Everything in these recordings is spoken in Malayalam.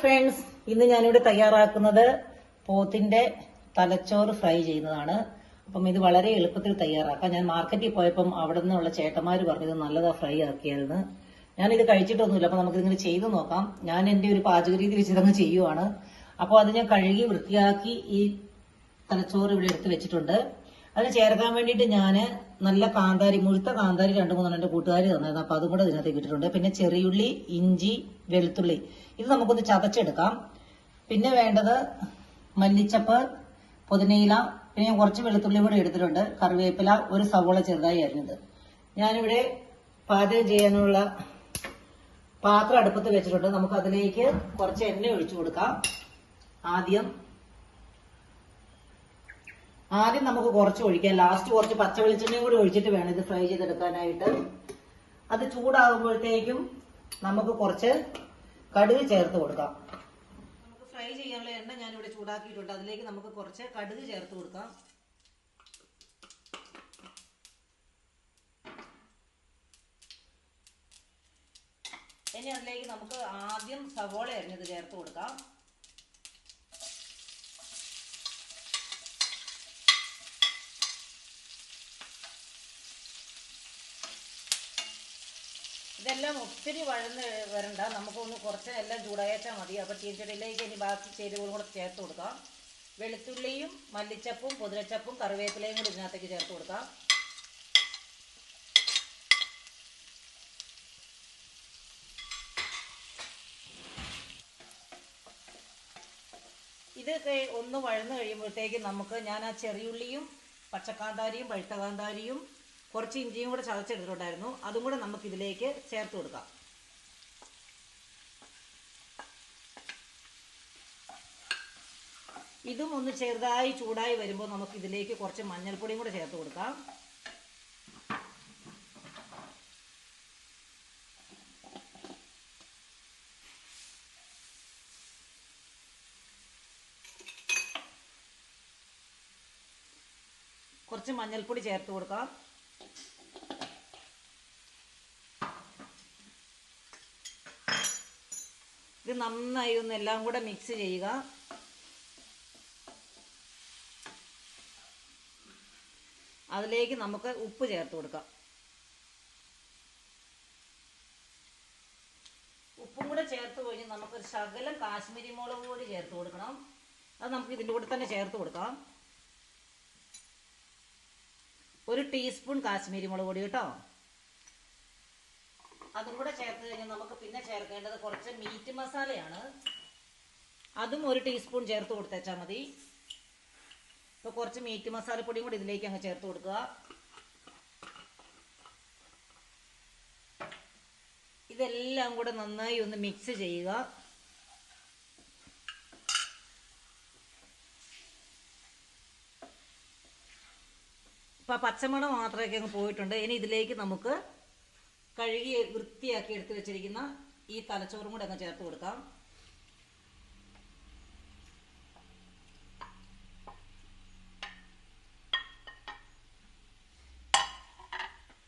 ഫ്രണ്ട്സ് ഇന്ന് ഞാനിവിടെ തയ്യാറാക്കുന്നത് പോത്തിന്റെ തലച്ചോറ് ഫ്രൈ ചെയ്യുന്നതാണ്. അപ്പം ഇത് വളരെ എളുപ്പത്തിൽ തയ്യാറാക്കാം. ഞാൻ മാർക്കറ്റിൽ പോയപ്പം അവിടെ നിന്നുള്ള പറഞ്ഞു പറഞ്ഞത് നല്ലതാ ഫ്രൈ ആക്കിയായിരുന്നു ഞാനിത് കഴിച്ചിട്ടൊന്നുമില്ല അപ്പൊ നമുക്ക് ഇങ്ങനെ ചെയ്തു നോക്കാം. ഞാൻ എന്റെ ഒരു പാചക രീതി വെച്ചിട്ടങ്ങ് ചെയ്യുവാണ്. അപ്പോൾ അത് ഞാൻ കഴുകി വൃത്തിയാക്കി ഈ തലച്ചോറ് ഇവിടെ എടുത്ത് വെച്ചിട്ടുണ്ട്. അതിന് ചേർക്കാൻ വേണ്ടിയിട്ട് ഞാൻ നല്ല കാന്താരി മുഴുത്ത കാന്താരി രണ്ട് മൂന്നെണ്ണം എന്റെ കൂട്ടുകാർ തന്നായിരുന്നു. അപ്പോൾ അതും കൂടെ ഇതിനകത്തേക്ക് ഇട്ടിട്ടുണ്ട്. പിന്നെ ചെറിയുള്ളി ഇഞ്ചി വെളുത്തുള്ളി. ഇത് നമുക്കൊന്ന് ചതച്ചെടുക്കാം. പിന്നെ വേണ്ടത് മല്ലിച്ചപ്പ് പുതിനയില പിന്നെ ഞാൻ കുറച്ച് വെളുത്തുള്ളി കൂടെ എടുത്തിട്ടുണ്ട്. കറിവേപ്പില ഒരു സവോള ചെറുതായി അരിഞ്ഞത്. ഞാനിവിടെ പാചകം ചെയ്യാനുള്ള പാത്രം അടുപ്പത്ത് വെച്ചിട്ടുണ്ട്. നമുക്ക് അതിലേക്ക് കുറച്ച് എണ്ണ ഒഴിച്ചു കൊടുക്കാം. ആദ്യം ആദ്യം നമുക്ക് കുറച്ച് ഒഴിക്കാം. ലാസ്റ്റ് കുറച്ച് പച്ച വെളിച്ചെണ്ണയും കൂടി ഒഴിച്ചിട്ട് വേണം ഇത് ഫ്രൈ ചെയ്തെടുക്കാനായിട്ട്. അത് ചൂടാകുമ്പോഴത്തേക്കും നമുക്ക് കുറച്ച് കടുക് ചേർത്ത് കൊടുക്കാം. നമുക്ക് ഫ്രൈ ചെയ്യാനുള്ള എണ്ണ ഞാനിവിടെ ചൂടാക്കിയിട്ടുണ്ട്. അതിലേക്ക് നമുക്ക് കുറച്ച് കടുക് ചേർത്ത് കൊടുക്കാം. ഇനി അതിലേക്ക് നമുക്ക് ആദ്യം സവോള അരിഞ്ഞത് ചേർത്ത് കൊടുക്കാം. ഇതെല്ലാം ഒത്തിരി വഴന്ന് വരണ്ട. നമുക്കൊന്ന് കുറച്ച് എല്ലാം ചൂടായേച്ചാൽ മതി. അപ്പോൾ ചീഞ്ചടിയിലേക്ക് ഇനി ബാക്കി ചേരുവകളും കൂടെ ചേർത്ത് കൊടുക്കാം. വെളുത്തുള്ളിയും മല്ലിച്ചപ്പും പുതിനച്ചപ്പും കറിവേപ്പിലയും കൂടി ഇതിനകത്തേക്ക് ചേർത്ത് കൊടുക്കാം. ഇത് ഒന്ന് വഴന്ന് കഴിയുമ്പോഴത്തേക്ക് നമുക്ക് ഞാൻ ആ ചെറിയുള്ളിയും പച്ചക്കാന്താരിയും പഴുത്ത കാന്താരിയും കുറച്ച് ഇഞ്ചിയും കൂടെ ചതച്ചെടുത്തിട്ടുണ്ടായിരുന്നു. അതും കൂടെ നമുക്ക് ഇതിലേക്ക് ചേർത്ത് കൊടുക്കാം. ഇതും ഒന്ന് ചെറുതായി ചൂടായി വരുമ്പോൾ നമുക്ക് ഇതിലേക്ക് കുറച്ച് മഞ്ഞൾപ്പൊടിയും കൂടെ ചേർത്ത് കൊടുക്കാം. കുറച്ച് മഞ്ഞൾപ്പൊടി ചേർത്ത് കൊടുക്കാം. ഇത് നന്നായി ഒന്ന് എല്ലാം കൂടെ മിക്സ് ചെയ്യുക. അതിലേക്ക് നമുക്ക് ഉപ്പ് ചേർത്ത് കൊടുക്കാം. ഉപ്പും കൂടെ ചേർത്ത് കഴിഞ്ഞ് നമുക്കൊരു ശകലം കാശ്മീരി മുളക് കൂടി ചേർത്ത് കൊടുക്കണം. അത് നമുക്ക് ഇതിന്റെ കൂടെ തന്നെ ചേർത്ത് കൊടുക്കാം. ഒരു ടീസ്പൂൺ കാശ്മീരി മുളക് പൊടി കേട്ടോ. അതും കൂടെ ചേർത്ത് കഴിഞ്ഞാൽ നമുക്ക് പിന്നെ ചേർക്കേണ്ടത് കുറച്ച് മീറ്റ് മസാലയാണ്. അതും ഒരു ടീസ്പൂൺ ചേർത്ത് കൊടുത്തേച്ചാൽ മതി. ഇപ്പോൾ കുറച്ച് മീറ്റ് മസാലപ്പൊടിയും കൂടി ഇതിലേക്ക് അങ്ങ് ചേർത്ത് കൊടുക്കുക. ഇതെല്ലാം കൂടെ നന്നായി ഒന്ന് മിക്സ് ചെയ്യുക. ഇപ്പം പച്ചമണം മാത്രമൊക്കെ അങ്ങ് പോയിട്ടുണ്ട്. ഇനി ഇതിലേക്ക് നമുക്ക് കഴുകി വൃത്തിയാക്കി എടുത്തു വെച്ചിരിക്കുന്ന ഈ തലച്ചോറും കൂടെ അങ്ങ് ചേർത്ത് കൊടുക്കാം.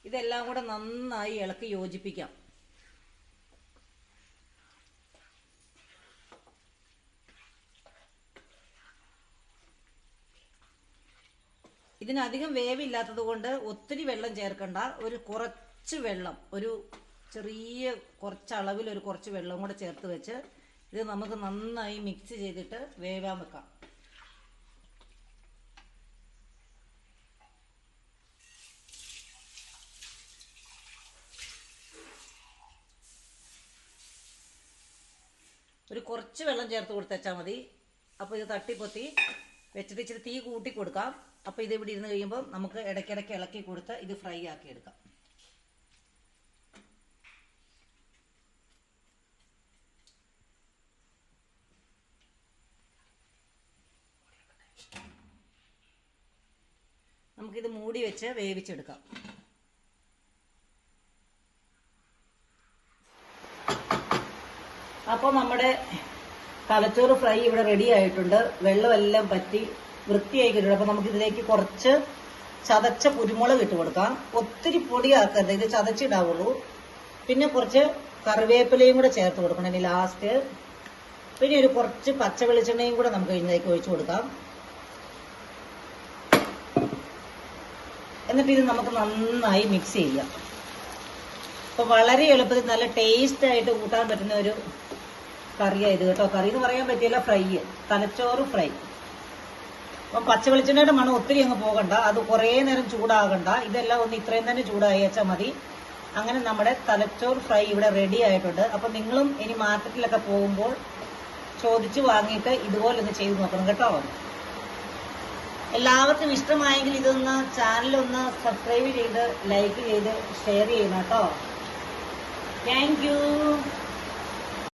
ഇതെല്ലാം കൂടെ നന്നായി ഇളക്കി യോജിപ്പിക്കാം. ഇതിനധികം വേവില്ലാത്തത് കൊണ്ട് ഒത്തിരി വെള്ളം ചേർക്കണ്ട. ഒരു കുറച്ച് വെള്ളം ഒരു ചെറിയ കുറച്ച് അളവിൽ ഒരു കുറച്ച് വെള്ളം കൂടെ ചേർത്ത് വെച്ച് ഇത് നമുക്ക് നന്നായി മിക്സ് ചെയ്തിട്ട് വേവാൻ വെക്കാം. ഒരു കുറച്ച് വെള്ളം ചേർത്ത് കൊടുത്തേച്ചാൽ മതി. അപ്പോൾ ഇത് തട്ടിപ്പൊത്തി വെച്ചിട്ട് ഇച്ചിരി തീ കൂട്ടി കൊടുക്കാം. അപ്പോൾ ഇത് ഇവിടെ ഇരുന്ന് കഴിയുമ്പോൾ നമുക്ക് ഇടയ്ക്കിടയ്ക്ക് ഇളക്കി കൊടുത്ത് ഇത് ഫ്രൈ ആക്കി എടുക്കാം. നമുക്കിത് മൂടി വെച്ച് വേവിച്ചെടുക്കാം. അപ്പോൾ നമ്മുടെ തലച്ചോറ് ഫ്രൈ ഇവിടെ റെഡി ആയിട്ടുണ്ട്. വെള്ളമെല്ലാം പറ്റി വൃത്തിയായി കിട്ടും അപ്പോൾ നമുക്കിതിലേക്ക് കുറച്ച് ചതച്ച കുരുമുളക് ഇട്ട് കൊടുക്കാം. ഒത്തിരി പൊടിയാക്കരുത് ഇത് ചതച്ചിടാവുള്ളൂ. പിന്നെ കുറച്ച് കറിവേപ്പിലയും കൂടെ ചേർത്ത് കൊടുക്കണം ഇനി ലാസ്റ്റ് പിന്നെ ഒരു കുറച്ച് പച്ച വെളിച്ചെണ്ണയും കൂടെ നമുക്ക് ഇതിലേക്ക് ഒഴിച്ചു കൊടുക്കാം. എന്നിട്ട് ഇത് നമുക്ക് നന്നായി മിക്സ് ചെയ്യാം. അപ്പോൾ വളരെ എളുപ്പത്തിൽ നല്ല ടേസ്റ്റ് ആയിട്ട് കൂട്ടാൻ പറ്റുന്ന ഒരു കറിയായത് കേട്ടോ. കറി എന്ന് പറയാൻ പറ്റില്ല ഫ്രൈ തലച്ചോറ് ഫ്രൈ അപ്പം പച്ച വെളിച്ചെണ്ണയുടെ മണം ഒത്തിരി അങ്ങ് പോകണ്ട. അത് കുറേ നേരം ചൂടാകണ്ട. ഇതെല്ലാം ഒന്ന് ഇത്രയും തന്നെ ചൂടായി മതി. അങ്ങനെ നമ്മുടെ തലച്ചോറ് ഫ്രൈ ഇവിടെ റെഡി ആയിട്ടുണ്ട്. അപ്പം നിങ്ങളും ഇനി മാർക്കറ്റിലൊക്കെ പോകുമ്പോൾ ചോദിച്ച് വാങ്ങിയിട്ട് ഇതുപോലെ ഒന്ന് ചെയ്ത് നോക്കണം കേട്ടോ. എല്ലാവർക്കും ഇഷ്ടമായെങ്കിൽ ഇതൊന്ന് ചാനലൊന്ന് സബ്സ്ക്രൈബ് ചെയ്ത് ലൈക്ക് ചെയ്ത് ഷെയർ ചെയ്യണം കേട്ടോ. താങ്ക്